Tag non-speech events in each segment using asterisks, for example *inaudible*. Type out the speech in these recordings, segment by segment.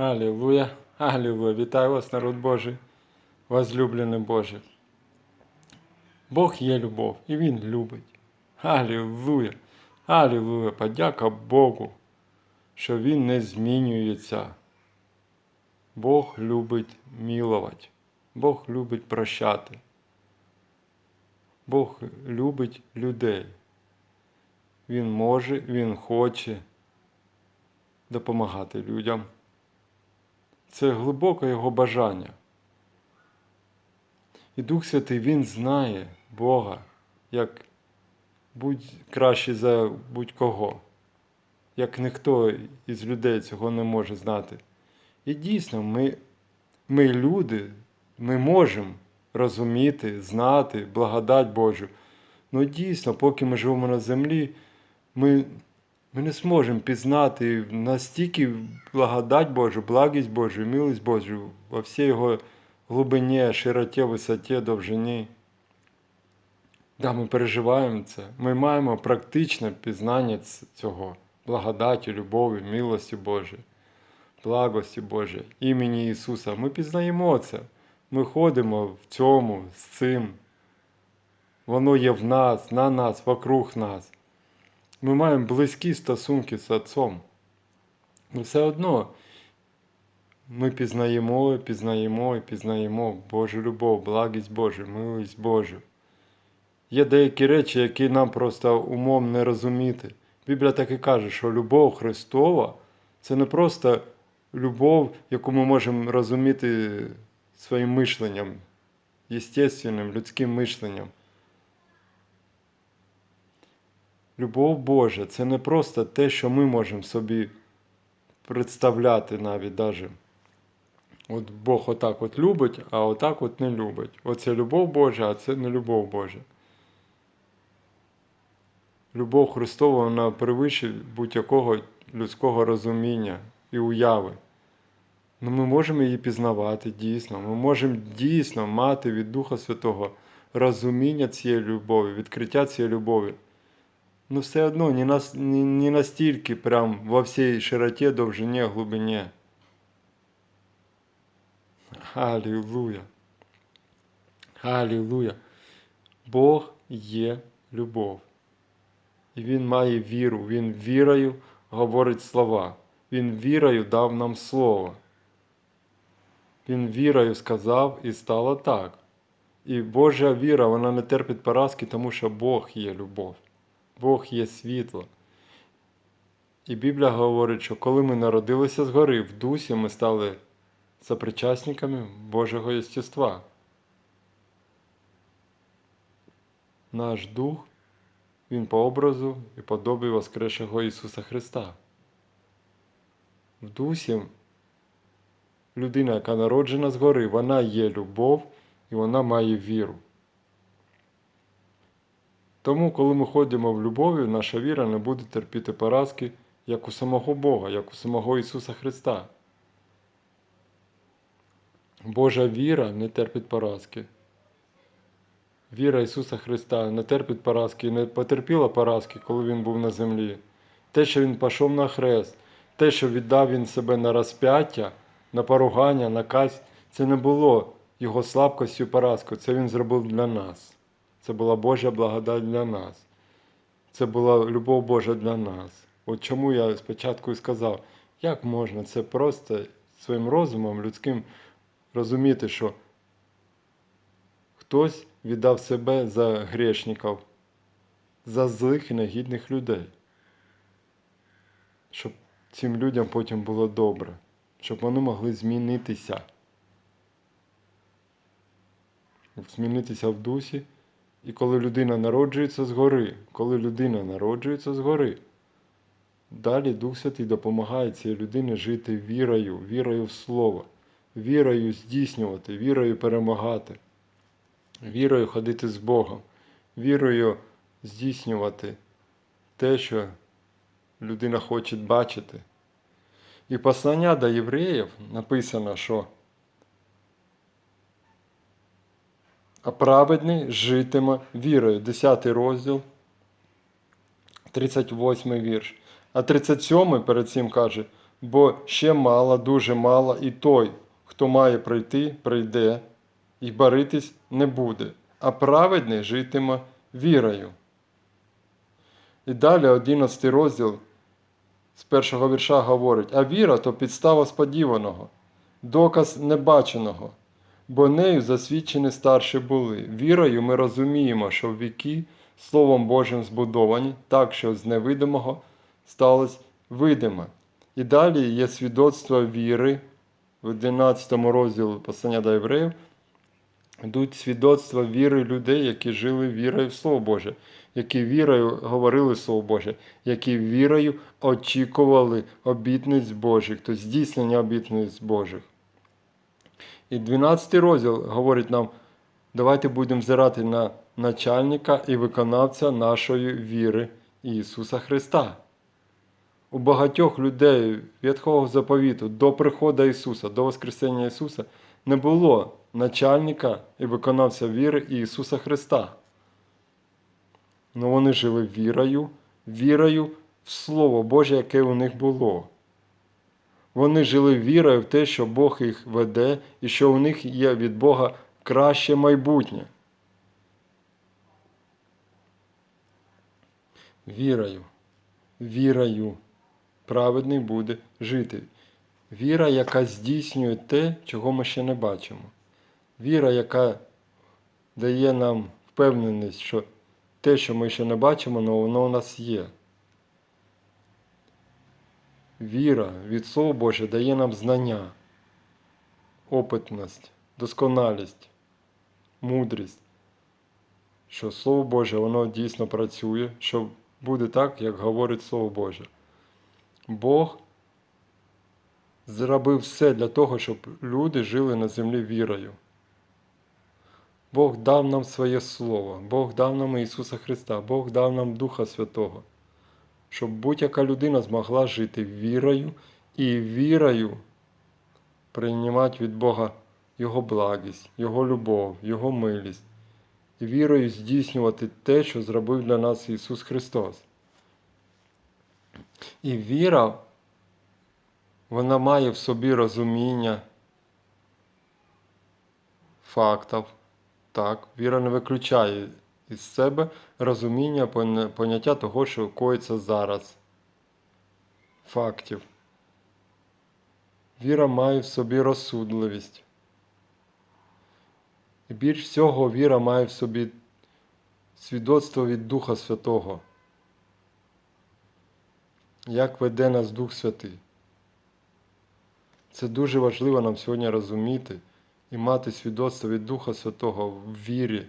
Аллилуйя, Аллилуйя. Вітаю вас, народ Божий, возлюблений Боже. Бог є любов, і Він любить. Аллилуйя, Аллилуйя. Подяка Богу, що Він не змінюється. Бог любить милувати, Бог любить прощати. Бог любить людей. Він може, Він хоче допомагати людям. Це глибоке його бажання. І Дух Святий Він знає Бога як будь краще за будь-кого, як ніхто із людей цього не може знати. І дійсно, ми, ми люди, ми можемо розуміти, знати благодать Божу. Ну дійсно, поки ми живемо на землі, ми, ми не зможемо пізнати настільки благодать Божу, благість Божу, милість Божу во всій його глибині, широті, висоті, довжині. Да, ми переживаємо це. Ми маємо практичне пізнання цього, благодаті, любові, милості Божої, благості Божої, імені Ісуса. Ми пізнаємо це. Ми ходимо в цьому, з цим. Воно є в нас, на нас, вокруг нас. Ми маємо близькі стосунки з Отцом. Ну все одно ми пізнаємо, пізнаємо і пізнаємо Божу любов, благість Божу, милість Божу. Є деякі речі, які нам просто умом не розуміти. Біблія так і каже, що любов Христова це не просто любов, яку ми можемо розуміти своїм мишленням, єстественним, людським мишленням. Любов Божа це не просто те, що ми можемо собі представляти навіть даже. От Бог отак от любить, а отак от не любить. Оце любов Божа, а це не любов Божа. Любов Христова вона перевищує будь-якого людського розуміння і уяви. Ну, ми можемо її пізнавати дійсно. Ми можемо дійсно мати від Духа Святого розуміння цієї любові, відкриття цієї любові. Ну, все одно не, нас, не, не настільки прям во всій широті, довжині, глибині. Аллилуйя. Аллилуйя. Бог є любов. І Він має віру, Він вірою говорить слова. Він вірою дав нам слово. Він вірою сказав і стало так. І Божа віра, вона не терпить поразки, тому що Бог є любов, Бог є світло. І Біблія говорить, що коли ми народилися згори, в дусі ми стали сопричасниками Божого єстества. Наш дух, він по образу і подобі Воскресшого Ісуса Христа. В дусі людина, яка народжена згори, вона є любов і вона має віру. Тому, коли ми ходимо в любові, наша віра не буде терпіти поразки, як у самого Бога, як у самого Ісуса Христа. Божа віра не терпить поразки. Віра Ісуса Христа не терпить поразки і не потерпіла поразки, коли Він був на землі. Те, що Він пішов на хрест, те, що віддав Він себе на розп'яття, на поругання, на казнь, це не було Його слабкостю поразкою, це Він зробив для нас. Це була Божа благодать для нас. Це була любов Божа для нас. От чому я спочатку і сказав, як можна це просто своїм розумом людським розуміти, що хтось віддав себе за грешників, за злих і негідних людей. Щоб цим людям потім було добре, щоб вони могли змінитися. Змінитися в дусі. І коли людина народжується згори, коли людина народжується згори, далі Дух Святий допомагає цій людині жити вірою, вірою в Слово, вірою здійснювати, вірою перемагати, вірою ходити з Богом, вірою здійснювати те, що людина хоче бачити. І послання до євреїв написано, що а праведний житиме вірою. 10 розділ, 38 вірш. А 37 перед цим каже: бо ще мало, дуже мало, і той, хто має прийти, прийде, і баритись не буде, а праведний житиме вірою. І далі 11 розділ з першого вірша говорить: а віра то підстава сподіваного, доказ небаченого, бо нею засвідчені старші були. Вірою ми розуміємо, що в віки Словом Божим збудовані, так що з невидимого сталося видиме. І далі є свідоцтво віри в 11 розділі послання до євреїв. Йдуть свідоцтва віри людей, які жили вірою в Слово Боже, які вірою говорили Слово Боже, які вірою очікували обітниць Божих, тобто здійснення обітниць Божих. І 12 розділ говорить нам, давайте будемо зирати на начальника і виконавця нашої віри Ісуса Христа. У багатьох людей Ветхого заповіту до приходу Ісуса, до Воскресення Ісуса не було начальника і виконавця віри Ісуса Христа. Ну вони жили вірою, вірою в Слово Боже, яке у них було. Вони жили вірою в те, що Бог їх веде і що у них є від Бога краще майбутнє. Вірою, вірою праведний буде жити. Віра, яка здійснює те, чого ми ще не бачимо. Віра, яка дає нам впевненість, що те, що ми ще не бачимо, воно у нас є. Віра від Слова Боже дає нам знання, опитність, досконалість, мудрість, що Слово Боже, воно дійсно працює, що буде так, як говорить Слово Боже. Бог зробив все для того, щоб люди жили на землі вірою. Бог дав нам своє Слово, Бог дав нам Ісуса Христа, Бог дав нам Духа Святого, щоб будь-яка людина змогла жити вірою і вірою приймати від Бога Його благість, Його любов, Його милість, і вірою здійснювати те, що зробив для нас Ісус Христос. І віра, вона має в собі розуміння фактів. Так, віра не виключає із себе розуміння поняття того, що коїться зараз. Фактів. Віра має в собі розсудливість. І більш всього віра має в собі свідоцтво від Духа Святого. Як веде нас Дух Святий. Це дуже важливо нам сьогодні розуміти і мати свідоцтво від Духа Святого в вірі,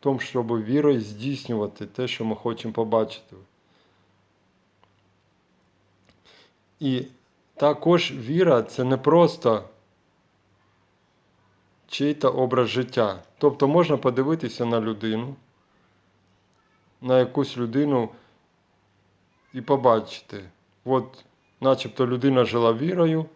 тому, щоб вірою здійснювати те, що ми хочемо побачити. І також віра це не просто чий-то образ життя. Тобто можна подивитися на людину, на якусь людину і побачити. От, начебто людина жила вірою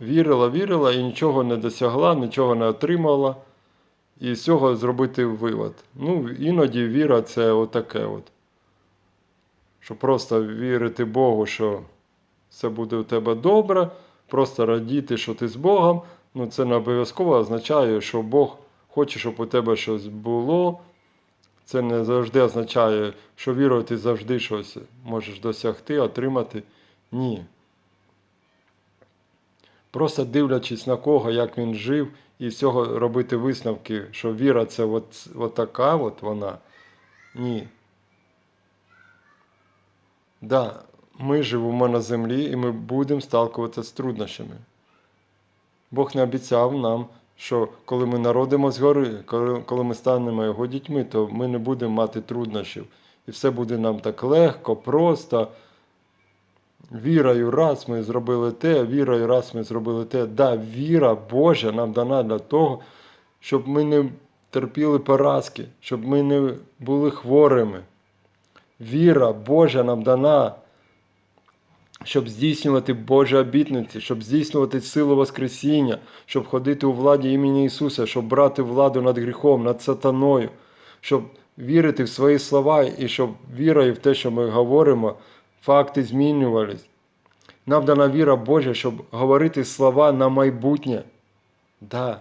вірила, вірила і нічого не досягла, нічого не отримала. І з цього зробити вивод. Ну, іноді віра це отаке. от. Що просто вірити Богу, що все буде у тебе добре, просто радіти, що ти з Богом. Ну, це не обов'язково означає, що Бог хоче, щоб у тебе щось було. Це не завжди означає, що вірою ти завжди щось можеш досягти, отримати. Ні. Просто дивлячись на кого, як він жив, і з цього робити висновки, що віра це от, от така от вона. Ні. Да, ми живемо на землі і ми будемо сталкуватися з труднощами. Бог не обіцяв нам, що коли ми народимо згори, коли ми станемо його дітьми, то ми не будемо мати труднощів. І все буде нам так легко, просто. Вірою раз ми зробили те, вірою раз ми зробили те. Да, віра Божа нам дана для того, щоб ми не терпіли поразки, щоб ми не були хворими. Віра Божа нам дана, щоб здійснювати Божі обітниці, щоб здійснювати силу Воскресіння, щоб ходити у владі імені Ісуса, щоб брати владу над гріхом, над сатаною, щоб вірити в свої слова і щоб вірою в те, що ми говоримо факти змінювались. Нам дана віра Божа, щоб говорити слова на майбутнє. Да.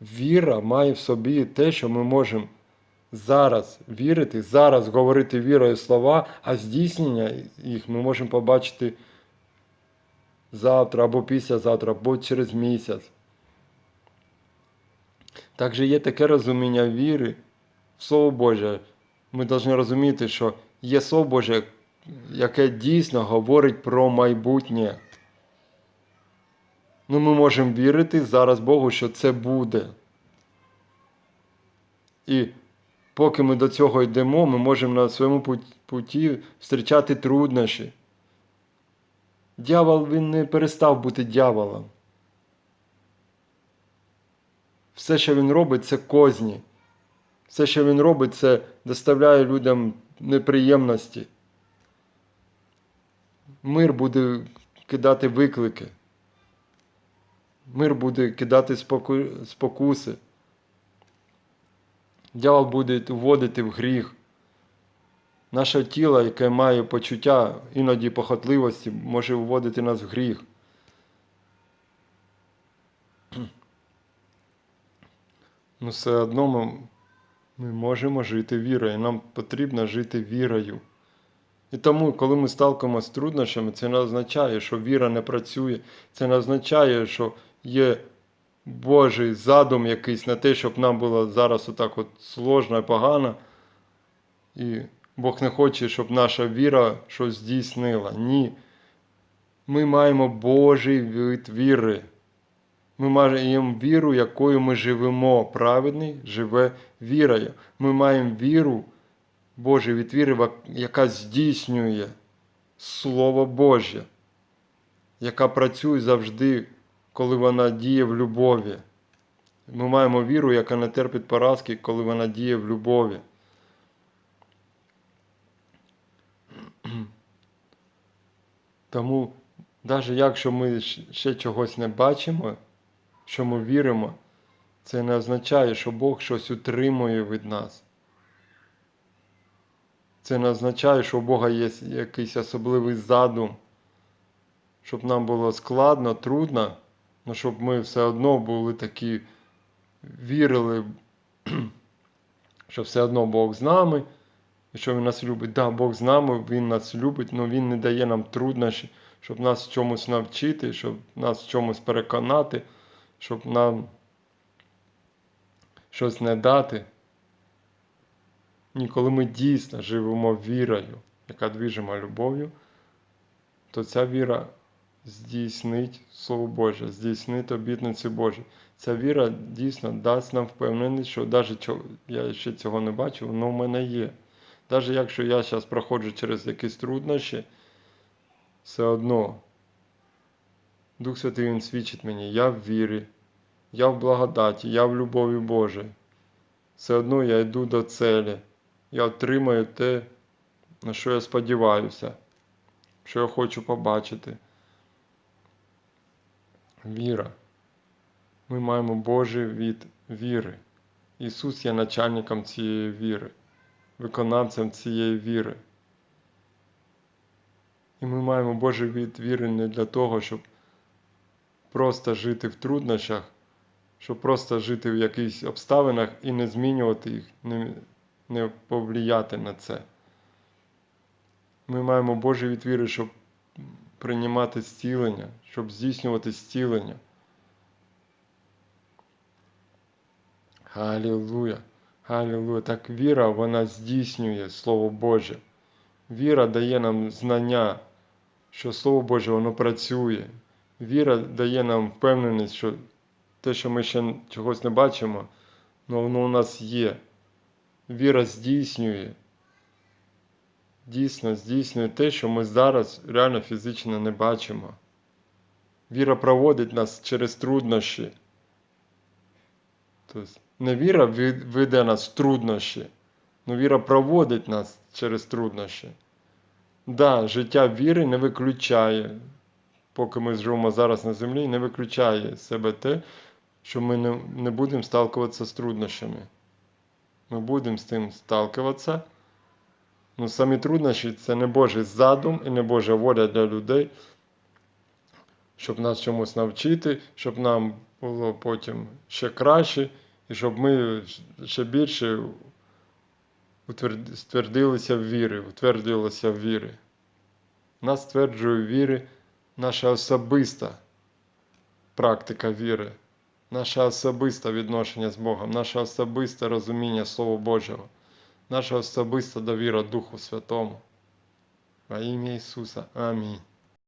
Віра має в собі те, що ми можемо зараз вірити, зараз говорити вірою слова, а здійснення їх ми можемо побачити завтра або післязавтра, або через місяць. Також є таке розуміння віри в Слово Боже. Ми повинні розуміти, що є Слово Боже, яке дійсно говорить про майбутнє. Ну, ми можемо вірити зараз Богу, що це буде. І поки ми до цього йдемо, ми можемо на своєму путі зустрічати труднощі. Дьявол він не перестав бути дьяволом. Все, що він робить, це козні. Все, що він робить, це доставляє людям неприємності. Мир буде кидати виклики. Мир буде кидати споку- спокуси. Дьявол буде вводити в гріх. Наше тіло, яке має почуття іноді похотливості, може вводити нас в гріх. Ну, все одно ми, ми можемо жити вірою. Нам потрібно жити вірою. І тому, коли ми сталкуємося з труднощами, це не означає, що віра не працює. Це не означає, що є Божий задум якийсь на те, щоб нам було зараз отак от сложно і погано. І Бог не хоче, щоб наша віра щось здійснила. Ні. Ми маємо Божий вид віри. Ми маємо віру, якою ми живемо. Праведний живе вірою. Ми маємо віру, Божий від віри, яка здійснює Слово Боже, яка працює завжди, коли вона діє в любові. Ми маємо віру, яка не терпить поразки, коли вона діє в любові. Тому, навіть якщо ми ще чогось не бачимо, що ми віримо, це не означає, що Бог щось утримує від нас. Це не означає, що у Бога є якийсь особливий задум, щоб нам було складно, трудно, але щоб ми все одно були такі, вірили, *clears throat* що все одно Бог з нами, і що Він нас любить. Так, да, Бог з нами, Він нас любить, але Він не дає нам труднощі, щоб нас чомусь навчити, щоб нас чомусь переконати, щоб нам щось не дати. Ні, коли ми дійсно живемо вірою, яка двіжима любов'ю, то ця віра здійснить Слово Боже, здійснить обітниці Божі. Ця віра дійсно дасть нам впевненість, що навіть я ще цього не бачив, воно в мене є. Навіть якщо я зараз проходжу через якісь труднощі, все одно Дух Святий Він свідчить мені, я в вірі, я в благодаті, я в любові Божій. Все одно я йду до целі. Я отримаю те, на що я сподіваюся, що я хочу побачити. Віра. Ми маємо Божий від віри. Ісус є начальником цієї віри, виконавцем цієї віри. І ми маємо Божий від віри не для того, щоб просто жити в труднощах, щоб просто жити в якихось обставинах і не змінювати їх, не, не повлияти на це. Ми маємо Божий від віри, щоб приймати зцілення, щоб здійснювати зцілення. Галілуя! Галілуя! Так віра, вона здійснює Слово Боже. Віра дає нам знання, що Слово Боже воно працює. Віра дає нам впевненість, що те, що ми ще чогось не бачимо, але воно у нас є. Віра здійснює. Дійсно здійснює те, що ми зараз реально фізично не бачимо. Віра проводить нас через труднощі. Тобто, не віра веде нас в труднощі, але віра проводить нас через труднощі. Да, життя віри не виключає, поки ми живемо зараз на землі, не виключає з себе те, що ми не, не будемо сталкуватися з труднощами. Ми будемо з тим сталкуватися, Ну, самі труднощі це не Божий задум і не Божа воля для людей, щоб нас чомусь навчити, щоб нам було потім ще краще, і щоб ми ще більше ствердилися в вірі, утвердилися в вірі. Нас стверджує в вірі наша особиста практика віри, наше особисте відношення з Богом, наше особисте розуміння Слова Божого, наша особиста довіра Духу Святому. Во ім'я Ісуса. Амінь.